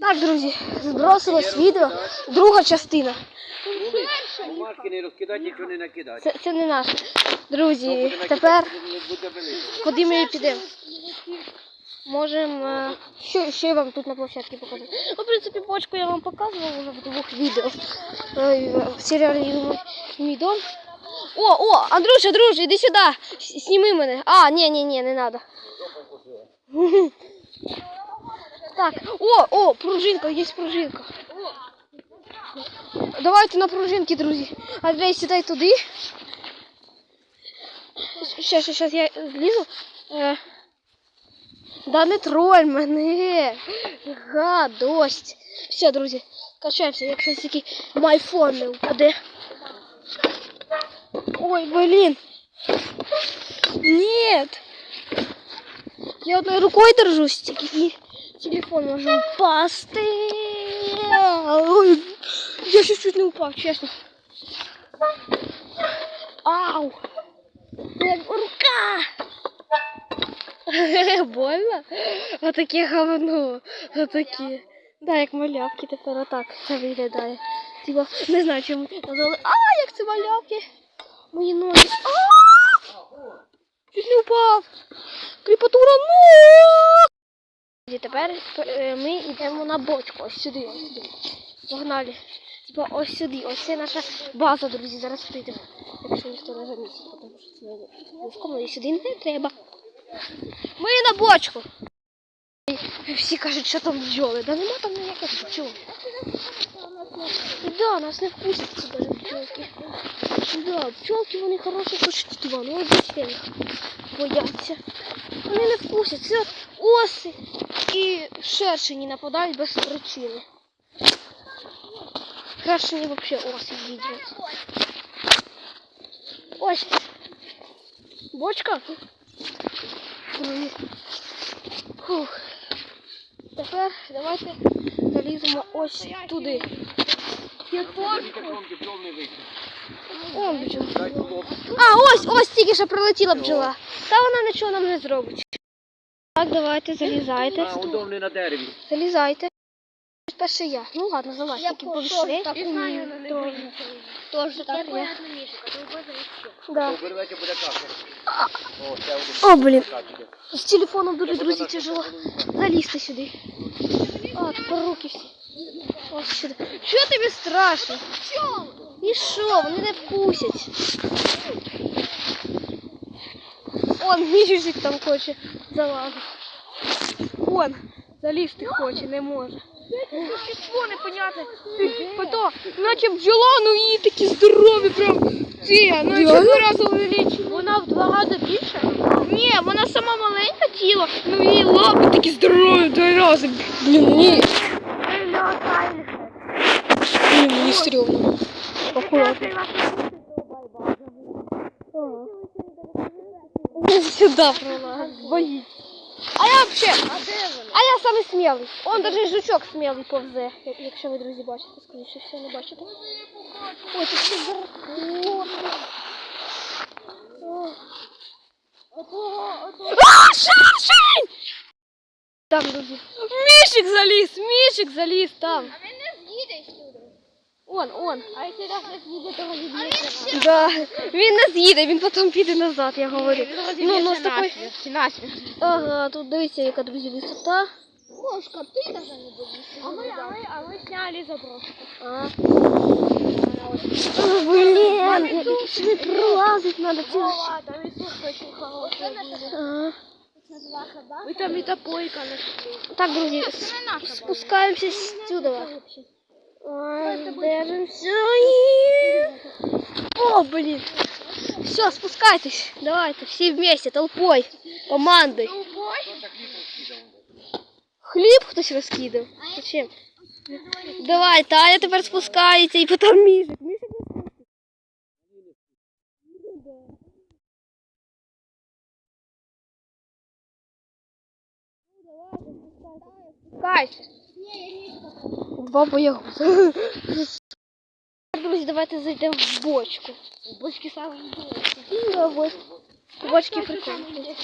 Так, друзі, збросилось відео. Друга частина. Бумажки не розкидати, нічого не накидати. Це, це не наше. Друзі, тепер куди ми підемо? Можемо. е, Що, що я вам тут на площадці показати? Ну, в принципі, почку я вам показував вже в двох відео. Е, В серіалі Мій дом. О, о, Андрюша, друже, іди сюди. Сніми мене. А, ні, ні, ні, не треба. Так, о, о, пружинка, є пружинка. Давайте на пружинки, друзі. Андрей, сідай туди. Щас, щас, щас я злізу. Е, да не троль мене. Гадость. Все, друзі, качаємося, якщо тільки майфон не впаде. Ой, блін. Нет. Я одной рукой держусь тільки і Телефон може упасти. Ой, я ще чуть не упав, чесно. Ау! Рука! Больно? Отаке говно. Отаке. Да, як малявки тепер отак це виглядає. Типа, не знаю, чому назвали. А, як це малявки. Мої ноги. А! Чуть не упав. Кріпатура, ну! І тепер е, ми йдемо на бочку. Ось сюди. Ось сюди. Погнали. Типа ось сюди. Ось це наша база, друзі. Зараз прийдемо. Якщо ніхто не замісить, тому що це військово і сюди не треба. Ми на бочку. Всі кажуть, що там бджоли. Да нема там ніяких бджол. Да, нас не впустять ці даже пчелки. Да, пчелки вони хороші существа, ну от зачем їх бояться. Вони не вкусять. Це оси і шершені нападають без причини. Краще не вообще оси. Ось. Бочка. Фух. Тепер давайте заліземо ось туди. О. А, ось, ось тільки що прилетіла бджола. Та вона нічого нам не зробить. Так, давайте, залізайте. А, удобний на дереві. Залізайте. Перше я. Ну ладно, залазь, тільки повішли. Тоже так я. Да. Обервете буде каша. О, блін. З телефоном дуже, друзі, тяжело залізти сюди. А, тепер руки всі. Ось сюди. Що тобі страшно? І що, вони не вкусять. Он міжик там хоче залазити. Вон, залізти хоче, не може. Существо непонятне. Пото, наче бджола, ну її такі здорові, прям ці, ну чотири рази. Вона в два рази більше? Ні, вона сама маленька тіло, ну її лапи такі здорові, два рази. Блін, ні. Блін, мені стрьомно. Аккуратно. Сюда пролазь. Боїться. А я вообще, а я самий смілий. Он даже жучок смілий повзе, як- якщо ви, друзі, бачите, скоріше все не бачите. Ой, це все зараховано. А, шашень! Там, друзі. Мішик заліз, мішик заліз там. Он, он. А якщо нас не з'їде, то відб'ється. Да. Він не з'їде, він потім піде назад, я говорю. Ну, ну, з такою... Ага, тут дивіться, яка, друзі, висота. Кошка, ти навіть не боїшся. А ми, а ми, а ми сняли заброшку. А. О, блін, сюди пролазить надо. Ці... там і сушка очень хороша. А. Ви там і топойка нашли. Так, друзі, с- спускаємося сюди. Ой, Держимося. О, блін. Все, спускайтесь. Давайте, всі вместе, толпой, командой. Хліб хтось розкидав. Зачем? Давай, Таня тепер спускається і потім міжик. Міжик не спуститься. Спускайся. Два боягуза. Друзі, давайте зайдемо в бочку. Бочки саме бочки. Бочки прикольні.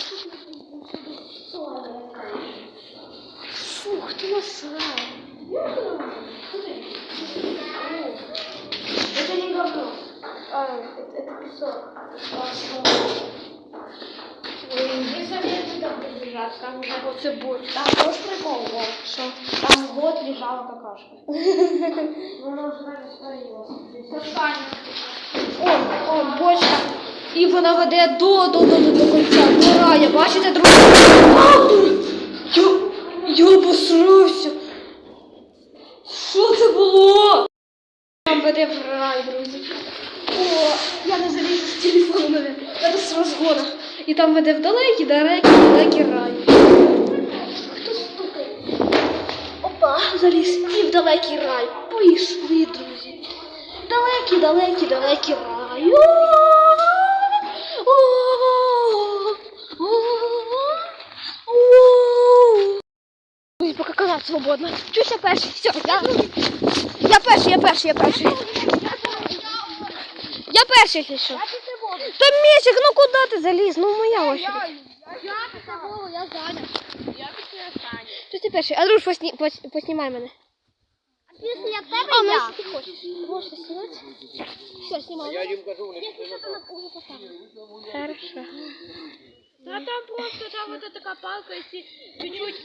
Фух, ты насрал. Это не говно. А, это, это песок. Ви самі там лежать, там вже Оце борщ. Там теж прикол, Вов. Що? Там год лежала какашка. Вона вже навіть сварилася. О, о, бочка. І вона веде до, до, до, до, до кінця. Рая. Бачите, друзі? Я, я обосрався. Що це було? Там веде в рай, друзі. О, я не залізу з телефону, навіть. Це з розгона. І там веде в далекі, далекі, далекі рай. Хто стукає? Опа, заліз і в далекий рай. Пішли, друзі. Далекі, далекі, далекі рай. Поки канат свободно. Чусь я перший. Все, я, я перший, я перший, я перший. Я перший, якщо що. Та Мішик, ну куди ти заліз? Ну моя очередь. Я після Вову, я Саня. Я після Саня. Чусь ти перший. А друж, посні, пос, поснімай мене. Після я тебе А, ну, я. якщо ти хочеш. Можеш знімати? Все, знімай. Я їм кажу, вони Хорошо. Да там просто там вот эта копалка, если чуть-чуть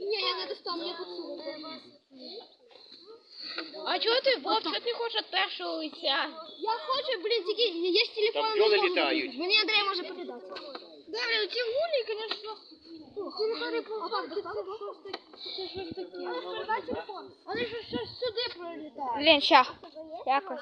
Не, я не достану, я тут А чого ти, Вов, що ти хочеш від першого лиця? Я хочу, блін, тільки є ж телефон. Там бджоли літають. Мені Андрій може передати. Да, блин, ці гулі, конечно. Вони ж щось сюди прилітають. Блін, ща. Якось.